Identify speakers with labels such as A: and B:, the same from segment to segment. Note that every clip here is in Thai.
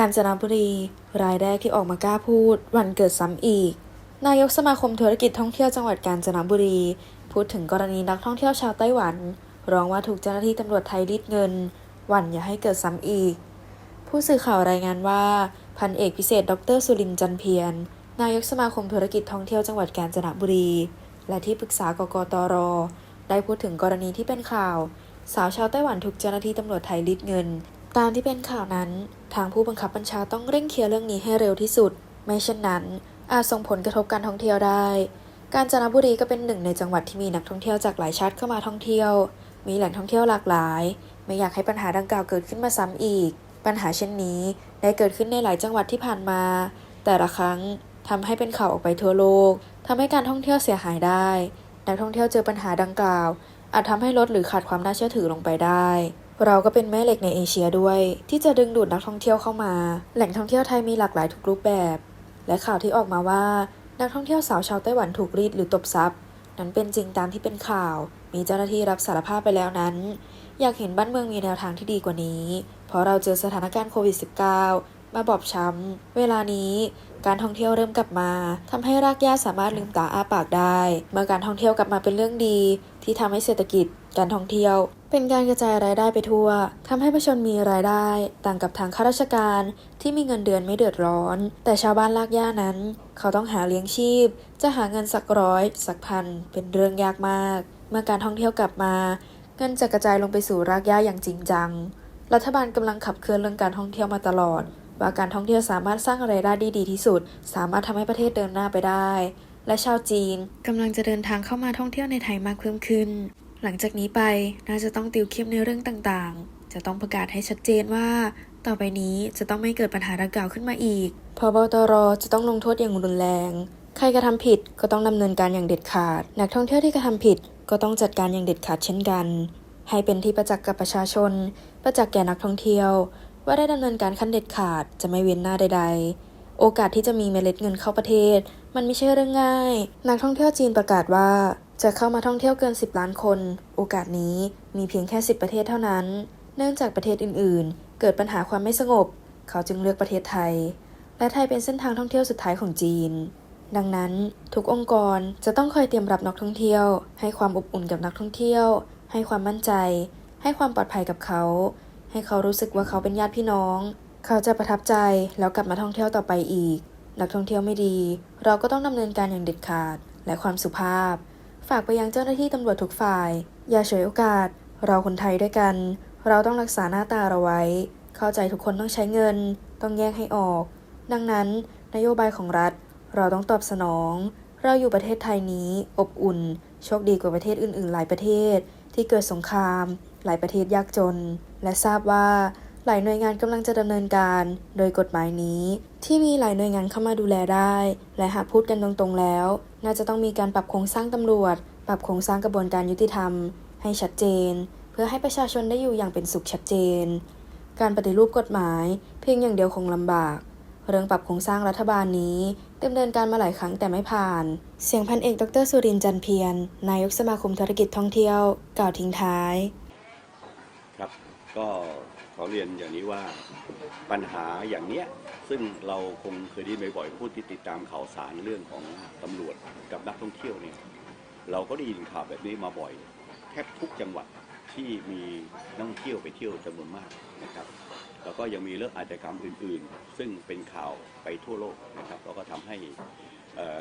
A: กาญจนบุรี รายแรกที่ออกมากล้าพูด วันเกิดซ้ำอีก นายกสมาคมธุรกิจท่องเที่ยวจังหวัดกาญจนบุรี พูดถึงกรณีนักท่องเที่ยวชาวไต้หวัน ร้องว่าถูกเจ้าหน้าที่ตำรวจไทยรีดเงิน หวันอย่าให้เกิดซ้ำอีก ผู้สื่อข่าวรายงานว่า พันเอกพิเศษ ดรสุรินทร์จันเพียร นายกสมาคมธุรกิจท่องเที่ยวจังหวัดกาญจนบุรี และที่ปรึกษากกตร ได้พูดถึงกรณีที่เป็นข่าว สาวชาวไต้หวันถูกเจ้าหน้าที่ตำรวจไทยรีดเงิน ตามที่เป็นข่าวนั้น ทางผู้บังคับบัญชาต้องเร่งเคลียร์เรื่องนี้ให้เร็วที่สุด ไม่เช่นนั้น อาจส่งผลกระทบการท่องเที่ยวได้ กาญจนบุรีก็เป็นหนึ่งในจังหวัดที่มีนักท่องเที่ยวจากหลายชาติเข้ามาท่องเที่ยว มีแหล่งท่องเที่ยวหลากหลาย ไม่อยากให้ปัญหาดังกล่าวเกิดขึ้นมาซ้ำอีก ปัญหาเช่นนี้ได้เกิดขึ้นในหลายจังหวัดที่ผ่านมา แต่ละครั้งทำให้เป็นข่าวออกไปทั่วโลกทำให้การท่องเที่ยวเสียหายได้ นักท่องเที่ยวเจอปัญหาดังกล่าว อาจทำให้ลดหรือขาดความน่าเชื่อถือลงไปได้ เราก็เป็นแม่เหล็กในเอเชียด้วย ที่จะดึงดูดนักท่องเที่ยวเข้ามา แหล่งท่องเที่ยวไทยมีหลากหลายทุกรูปแบบ และข่าวที่ออกมาว่า นักท่องเที่ยวสาวชาวไต้หวันถูกรีดหรือตบทรัพย์ นั้นเป็นจริงตามที่เป็นข่าว มีเจ้าหน้าที่รับสารภาพไปแล้วนั้น อยากเห็นบ้านเมืองมีแนวทางที่ดีกว่านี้ เพราะเราเจอสถานการณ์โควิด -19 มาบอบช้ำ เวลานี้การท่องเที่ยวเริ่มกลับมาทำให้รากหญ้าสามารถลืมตาอ้าปากได้ เมื่อการท่องเที่ยวกลับมาเป็นเรื่องดี ที่ทำให้เศรษฐกิจ การท่องเที่ยว เป็นการกระจายรายได้ไปทั่วทำให้ประชาชนมีรายได้ต่างกับทางข้าราชการที่มีเงินเดือนไม่เดือดร้อน แต่ชาวบ้านรากหญ้านั้น เขาต้องหาเลี้ยงชีพ จะหาเงินสักร้อย สักพัน เป็นเรื่องยากมาก เมื่อการท่องเที่ยวกลับมา เงินจะกระจายลงไปสู่รากหญ้าอย่างจริงจัง รัฐบาลกำลังขับเคลื่อนเรื่องการท่องเที่ยวมาตลอด ว่าการท่องเที่ยวสามารถสร้างรายได้ได้ดีที่สุด สามารถทำให้ประเทศเดินหน้าไปได้ และชาวจีนกำลังจะเดินทางเข้ามาท่องเที่ยวในไทยมากเพิ่มขึ้น หลังจากนี้ไปน่าจะต้องติวเข้มในเรื่องต่างๆ จะต้องประกาศให้ชัดเจนว่า ต่อไปนี้จะต้องไม่เกิดปัญหาดังกล่าวขึ้นมาอีกพบตรจะต้องลงโทษอย่างรุนแรง ใครกระทำผิดก็ต้องดำเนินการอย่างเด็ดขาด นักท่องเที่ยวที่กระทำผิดก็ต้องจัดการอย่างเด็ดขาดเช่นกัน ให้เป็นที่ประจักษ์กับประชาชน ประจักษ์แก่นักท่องเที่ยว ว่าได้ดำเนินการขั้นเด็ดขาดจะไม่เว้นหน้าใด ๆโอกาสที่จะมีเมล็ดเงินเข้าประเทศ มันไม่ใช่เรื่องง่าย นักท่องเที่ยวจีนประกาศว่า จะเข้ามาท่องเที่ยวเกิน 10 ล้านคน โอกาสนี้มีเพียงแค่ 10 ประเทศเท่านั้น เนื่องจากประเทศอื่น ๆ เกิดปัญหาความไม่สงบ เขาจึงเลือกประเทศไทย และไทยเป็นเส้นทางท่องเที่ยวสุดท้ายของจีน ดังนั้นทุกองค์กรจะต้องคอยเตรียมรับนักท่องเที่ยว ให้ความอบอุ่นกับนักท่องเที่ยว ให้ความมั่นใจ ให้ความปลอดภัยกับเขา ให้เขารู้สึกว่าเขาเป็นญาติพี่น้อง เขาจะประทับใจแล้วกลับมาท่องเที่ยวต่อไปอีก นักท่องเที่ยวไม่ดี เราก็ต้องดำเนินการอย่างเด็ดขาดและความสุภาพ ฝากไปยังเจ้าหน้าที่ตำรวจทุกฝ่าย อย่าเฉยโอกาส เราคนไทยด้วยกัน เราต้องรักษาหน้าตาเราไว้ เข้าใจทุกคนต้องใช้เงิน ต้องแยกให้ออก ดังนั้น นโยบายของรัฐ เราต้องตอบสนอง เราอยู่ประเทศไทยนี้ อบอุ่น โชคดีกว่าประเทศอื่น ๆ หลายประเทศ ที่เกิดสงคราม หลายประเทศยากจน และทราบว่าหลายหน่วยงานกำลังจะดำเนินการ โดยกฎหมายนี้ ที่มีหลายหน่วยงานเข้ามาดูแลได้ และหากพูดกันตรงๆแล้ว น่าจะต้องมีการปรับโครงสร้างตำรวจ ปรับโครงสร้างกระบวนการยุติธรรม ให้ชัดเจน เพื่อให้ประชาชนได้อยู่อย่างเป็นสุขชัดเจน การปฏิรูปกฎหมาย เพียงอย่างเดียวคงลำบาก เรื่องปรับโครงสร้างรัฐบาลนี้ดำเนินการมาหลายครั้งแต่ไม่ผ่าน เสียงพันเอกดรสุรินจันเพียรนายกสมาคมธุรกิจท่องเที่ยว กล่าวทิ้งท้าย
B: ครับก็ อเรียนอย่างนี้ว่าปัญหาอย่างเนี้ยซึ่งเราคงเคยได้ยินบ่อยๆพูดที่ติดตามข่าวสารเรื่องของตำรวจกับนักท่องเที่ยวเนี่ยเราก็ได้ยินข่าวแบบนี้มาบ่อย แทบทุกจังหวัดที่มีนักท่องเที่ยวไปเที่ยวจำนวนมากนะครับ แล้วก็ยังมีเรื่องอาชญากรรมอื่นๆ ซึ่งเป็นข่าวไปทั่วโลกนะครับแล้วก็ทำให้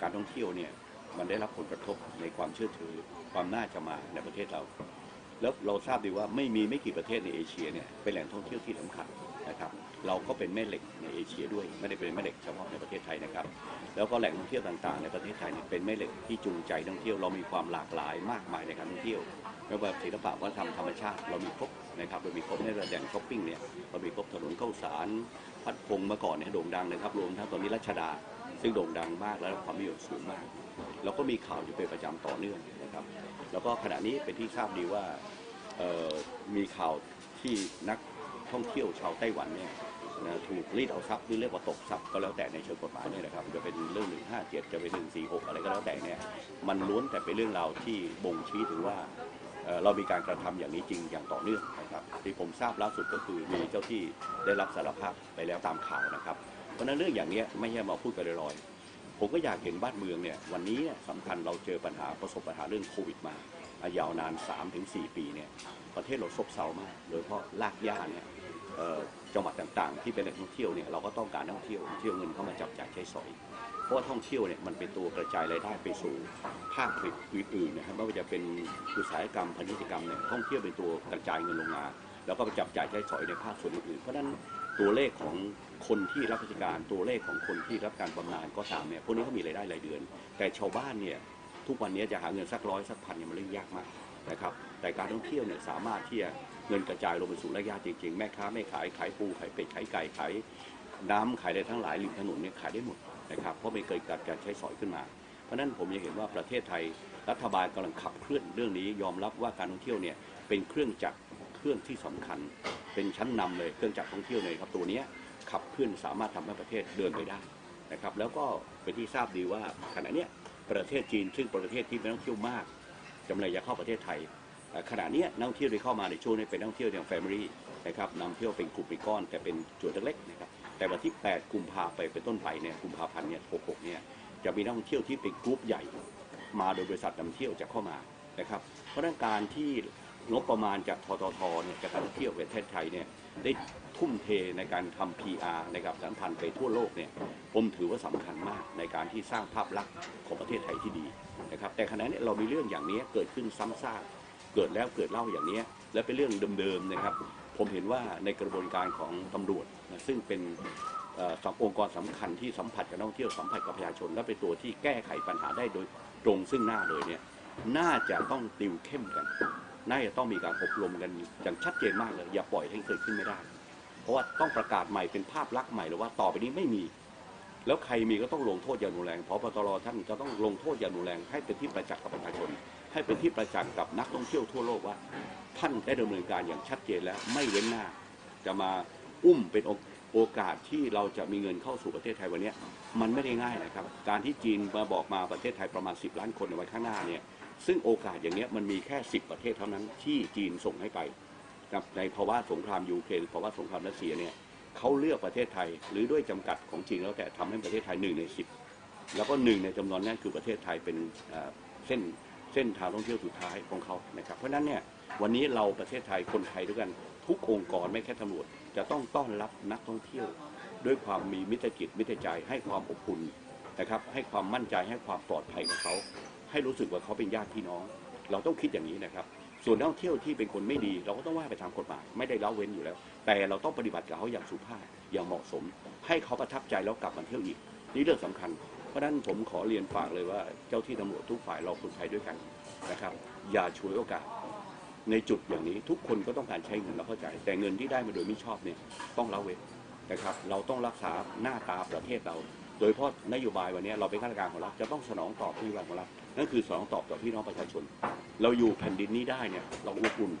B: การท่องเที่ยวเนี่ยมันได้รับผลกระทบในความเชื่อถือความน่าจะมาในประเทศเรา แล้วเราทราบดีว่าไม่มีไม่กี่ประเทศในเอเชียเนี่ยเป็นแหล่งท่องเที่ยวที่สำคัญนะครับเราก็เป็นแม่เหล็กในเอเชียด้วยไม่ได้เป็นแม่เหล็กเฉพาะในประเทศไทยนะครับ แล้วก็แหล่งท่องเที่ยวต่างๆ ในประเทศไทยเนี่ยเป็นแม่เหล็กที่จูงใจท่องเที่ยวเรามีความหลากหลายมากมายในการท่องเที่ยวไม่ว่าศิลปะวัฒนธรรมธรรมชาติเรามีครบนะครับเรามีครบในระดับช้อปปิ้งเนี่ยเรามีครบถนนข้าวสารพัดพงเมื่อก่อนเนี่ยโด่งดังนะครับรวมทั้งตอนนี้รัชดา ซึ่งโด่งดังมากและความนิยมสูงมากเราก็มีข่าวอยู่เป็นประจำต่อเนื่อง นะครับ แล้วก็ขณะนี้เป็นที่ทราบดีว่ามีข่าวที่นักท่องเที่ยวชาวไต้หวันเนี่ยนะถูกรีดเอาทรัพย์หรือเรียกว่าตกทรัพย์ก็แล้วแต่ในเชิงกฎหมายเนี่ยนะครับจะเป็นเรื่อง 157 จะเป็น 146 อะไรก็แล้วแต่เนี่ยมันล้วนแต่เป็นเรื่องราวที่บ่งชี้ถึงว่าเรามีการกระทำอย่างนี้จริงอย่างต่อเนื่องนะครับที่ผมทราบล่าสุดก็คือมีเจ้าที่ได้รับสารภาพไปแล้วตามข่าวนะครับ เพราะนั้นเรื่องอย่างนี้ไม่ใช่มาพูดกันลอย ผมก็อยากเห็นบ้านเมืองเนี่ยวันนี้เนี่ยสำคัญเราเจอปัญหาประสบปัญหาเรื่องโควิดมายาวนาน 3-4 ปีเนี่ยประเทศเราซบเซามาก โดยเฉพาะลากย่าเนี่ยจังหวัดต่างๆ ที่เป็นแหล่งท่องเที่ยวเนี่ยเราก็ต้องการนักท่องเที่ยวเที่ยวเงินเข้ามาจับจ่ายใช้สอย เพราะว่าท่องเที่ยวเนี่ยมันเป็นตัวกระจายรายได้ไปสู่ภาคอื่นๆนะครับไม่ว่าจะเป็นอุตสาหกรรมพาณิชยกรรมเนี่ยท่องเที่ยวเป็นตัวกระจายเงินลงมาแล้วก็ไปจับจ่ายใช้สอยในภาคส่วนอื่นๆเพราะนั้น ตัวเลขของคนที่รับราชการตัวเลขของคนที่รับการบำนาญก็ตามเนี่ยพวกนี้เขามีรายได้รายเดือน แต่ชาวบ้านเนี่ยทุกวันนี้จะหาเงินสักร้อยสักพันเนี่ยมันเรื่องยากมากนะครับแต่การท่องเที่ยวเนี่ยสามารถที่จะเงินกระจายลงไปสู่รายญาจริงๆ แม่ค้าไม่ขายขายปูขายเป็ดขายไก่ขายน้ำขายอะไรทั้งหลายริมถนนเนี่ยขายได้หมดนะครับเพราะไม่เกิดการใช้สอยขึ้นมา เพราะฉะนั้นผมยังเห็นว่าประเทศไทยรัฐบาลกำลังขับเคลื่อนเรื่องนี้ยอมรับว่าการท่องเที่ยวเนี่ยเป็นเครื่องจักรเครื่องที่สำคัญ เป็นชั้นนำเลยเครื่องจักรท่องเที่ยวเลยครับตัวนี้ขับเคลื่อนสามารถทำให้ประเทศเดินไปได้นะครับแล้วก็เป็นที่ทราบดีว่าขณะนี้ประเทศจีนซึ่งประเทศที่มีนักท่องเที่ยวมากกำลังจะเข้าประเทศไทยขณะนี้นักท่องเที่ยวที่เข้ามาในช่วงนี้เป็นนักท่องเที่ยวอย่างแฟมิลี่นะครับนำเที่ยวเป็นกลุ่มเป็นก้อนแต่เป็นจุดเล็กๆนะครับแต่วันที่ 8 กุมภาไปเป็นต้นไปเนี่ยกุมภาพันธ์เนี่ย66เนี่ยจะมีนักท่องเที่ยวที่เป็นกลุ่มใหญ่ มาโดยบริษัทนำเที่ยวจะเข้ามานะครับเพราะฉะนั้นการที่ งบประมาณจากทททเนี่ยจากการท่องเที่ยวประเทศไทยเนี่ยได้ทุ่มเทในการทำ PR ในกับสัมพันธ์ไปทั่วโลกเนี่ยผมถือว่าสำคัญมากในการที่สร้างภาพลักษณ์ของประเทศไทยที่ดีนะครับแต่ขณะนี้เรามีเรื่องอย่างนี้เกิดขึ้นซ้ำซากเกิดแล้วเกิดเล่าอย่างนี้และเป็นเรื่องเดิมๆนะครับ ผมเห็นว่าในกระบวนการของตำรวจนะซึ่งเป็นเอ่อสององค์กรสำคัญที่สัมผัสกับนักท่องเที่ยวสัมผัสกับประชาชน และเป็นตัวที่แก้ไขปัญหาได้โดยตรงซึ่งหน้าเลยเนี่ยน่าจะต้องติวเข้มกัน น่าจะต้องมีการอบรมกันอย่างชัดเจนมากเลย อย่าปล่อยให้เกิดขึ้นไม่ได้ เพราะว่าต้องประกาศใหม่เป็นภาพลักษณ์ใหม่เลยว่าต่อไปนี้ไม่มี แล้วใครมีก็ต้องลงโทษอย่างรุนแรงเพบตรท่านจะต้องลงโทษอย่างรุนแรงให้เป็นที่ประจักษ์กับประชาชน ให้เป็นที่ประจักษ์กับนักท่องเที่ยวทั่วโลกว่า ท่านได้ดำเนินการอย่างชัดเจนแล้วไม่เว้นหน้า จะมาอุ้มเป็นโอกาสที่เราจะมีเงินเข้าสู่ประเทศไทยวันนี้มันไม่ได้ง่ายนะครับ การที่จีนมาบอกมาประเทศไทยประมาณ 10 ล้านคนในวันข้างหน้าเนี่ย ซึ่งโอกาสอย่างเนี้ยมันมีแค่ 10 ประเทศเท่านั้นที่จีนส่งให้ไปนะครับในภาวะสงครามยูเครนภาวะสงครามรัสเซียเนี่ยเขาเลือกประเทศไทย หรือด้วยจำกัดของจีนแล้วแต่ทำให้ประเทศไทยหนึ่งใน10แล้วก็หนึ่งในจำนวนนั้นคือประเทศไทยเป็นเอ่อเส้นเส้นทางท่องเที่ยวสุดท้ายของเขานะครับ เพราะฉะนั้นเนี่ยวันนี้เราประเทศไทยคนไทยด้วยกันทุกองค์กรไม่แค่ตำรวจ จะต้องต้อนรับนักท่องเที่ยว ด้วยความมีมิตรจิตมิตรใจให้ความอบอุ่นนะครับให้ความมั่นใจให้ความปลอดภัยกับเขา ให้รู้สึกว่าเขาเป็นญาติพี่น้อง เราต้องคิดอย่างนี้นะครับ ส่วนนักท่องเที่ยวที่เป็นคนไม่ดี เราก็ต้องว่าไปตามกฎหมายไม่ได้ละเว้นอยู่แล้ว แต่เราต้องปฏิบัติกับเขาอย่างสุภาพอย่างเหมาะสม ให้เขาประทับใจแล้วกลับมาเที่ยวอีก นี่เรื่องสำคัญ เพราะนั้นผมขอเรียนฝากเลยว่าเจ้าที่ตำรวจทุกฝ่ายเราคนไทยด้วยกันนะครับ อย่าฉวยโอกาสในจุดอย่างนี้ทุกคนก็ต้องการใช้เงินเราเข้าใจ แต่เงินที่ได้มาโดยไม่ชอบเนี่ยต้องละเว้นนะครับ เราต้องรักษาหน้าตาประเทศเรา โดยเฉพาะนโยบายวันนี้เราเป็นข้าราชการของรัฐจะต้องสนองตอบนโยบายของรัฐ นั่นคือสนองตอบต่อพี่น้องประชาชน เราอยู่แผ่นดินนี้ได้เนี่ยเราอบอุ่น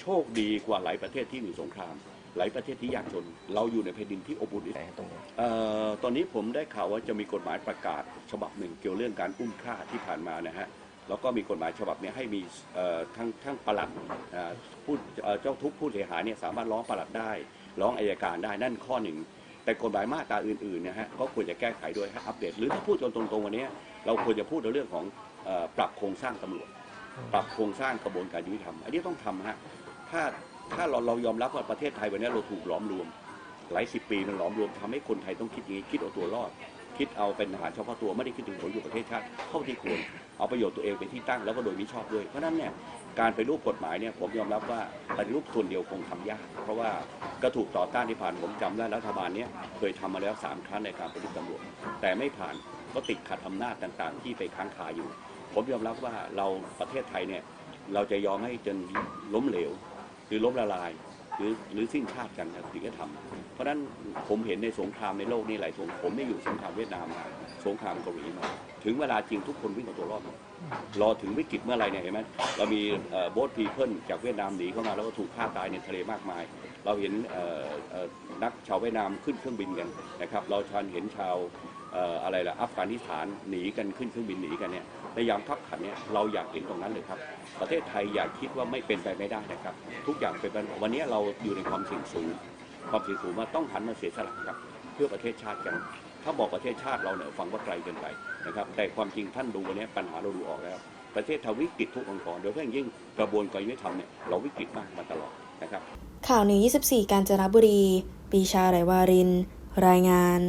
B: โชคดีกว่าหลายประเทศที่มีสงคราม หลายประเทศที่ยากจน เราอยู่ในแผ่นดินที่อบอุ่นที่สุด
C: ตรงนี้
B: เอ่อตอนนี้ผมได้ข่าวว่าจะมีกฎหมายประกาศฉบับหนึ่งเกี่ยวเรื่องการอุ้มฆ่าที่ผ่านมานะฮะแล้วก็มีกฎหมายฉบับเนี้ให้มีเอ่อทั้งทั้งปลัดเอ่อผู้เอ่อเจ้าทุกข์ผู้เสียหายเนี่ยสามารถร้องปลัดได้ ร้องอายการได้นั่นข้อหนึ่ง แต่กฎหมายมาตราอื่นๆเนะฮะก็ควรจะแก้ไขด้วยฮะอัปเดต หรือถ้าพูดตรงๆวันนี้ เราควรจะพูดในเรื่องของปรับโครงสร้างตำรวจ ปรับโครงสร้างกระบวนการยุติธรรม อันนี้ต้องทำฮะถ้าถ้าเราเรายอมรับว่าประเทศไทยวันนี้เราถูกหลอมรวม หลายสิบปีมันหลอมรวมทำให้คนไทยต้องคิดอย่างนี้คิดเอาตัวรอด คิดเอาเป็นทหารเฉพาะตัวไม่ได้คิดถึงผลประโยชน์ประเทศชาติเท่าที่ควรเอาประโยชน์ตัวเองเป็นที่ตั้งแล้วก็โดยมิชอบด้วยเพราะนั้นเนี่ยการไปรูปกฎหมายเนี่ยผมยอมรับว่าปฏิรูปส่วนเดียวคงทำยาก เพราะว่าก็ถูกต่อต้านที่ผ่านผมจำได้รัฐบาลเนี้ยเคยทำมาแล้วสามครั้งในการปฏิรูปตำรวจแต่ไม่ผ่านก็ติดขัดอำนาจต่างๆ ที่ไปค้างคาอยู่ ผมยอมรับว่าเราประเทศไทยเนี่ยเราจะยอมให้จนล้มเหลว หรือล้มละลาย หรือหรือสิ้นชาติกันถึงจะทำเพราะฉะนั้นผมเห็นในสงครามในโลกนี้หลายสงผมได้อยู่สงครามเวียดนามมาสงครามเกาหลีมา ถึงเวลาจริงทุกคนวิ่งเอาตัวรอดหมดรอถึงวิกฤตเมื่อไรเนี่ยเห็นไหมเรามีโบ๊ทพีเพิลจากเวียดนามหนีเข้ามาแล้วก็ถูกฆ่าตายในทะเลมากมาย เราเห็นนักชาวเวียดนามขึ้นเครื่องบินกันนะครับ เราชันเห็นชาว อะไรล่ะอัฟกานิสถานหนีกันขึ้นเครื่องบินหนีกันเนี่ยในยามขับขันเนี่ยเราอยากเห็นตรงนั้นเลยครับ ประเทศไทยอย่าคิดว่าไม่เป็นไปไม่ได้นะครับ ทุกอย่างเป็นไปได้วันนี้เราอยู่ในความเสี่ยงสูง ความเสี่ยงสูงมาต้องหันมาเสียสละครับ เพื่อประเทศชาติกัน ถ้าบอกประเทศชาติเราเนี่ยฟังว่าไกลเกินไปนะครับ แต่ความจริงท่านดูวันนี้ปัญหาเราดูออกแล้ว ประเทศทวิกฤตทุกองค์กรโดยเฉพาะย่างยิ่งกระบวนการยุติธรรมเนี่ยเราวิกฤตมากมาตลอดนะครับ
A: ข่าวนี้ 24 กาญจนบุรี ปีชาไรวาริน รายงาน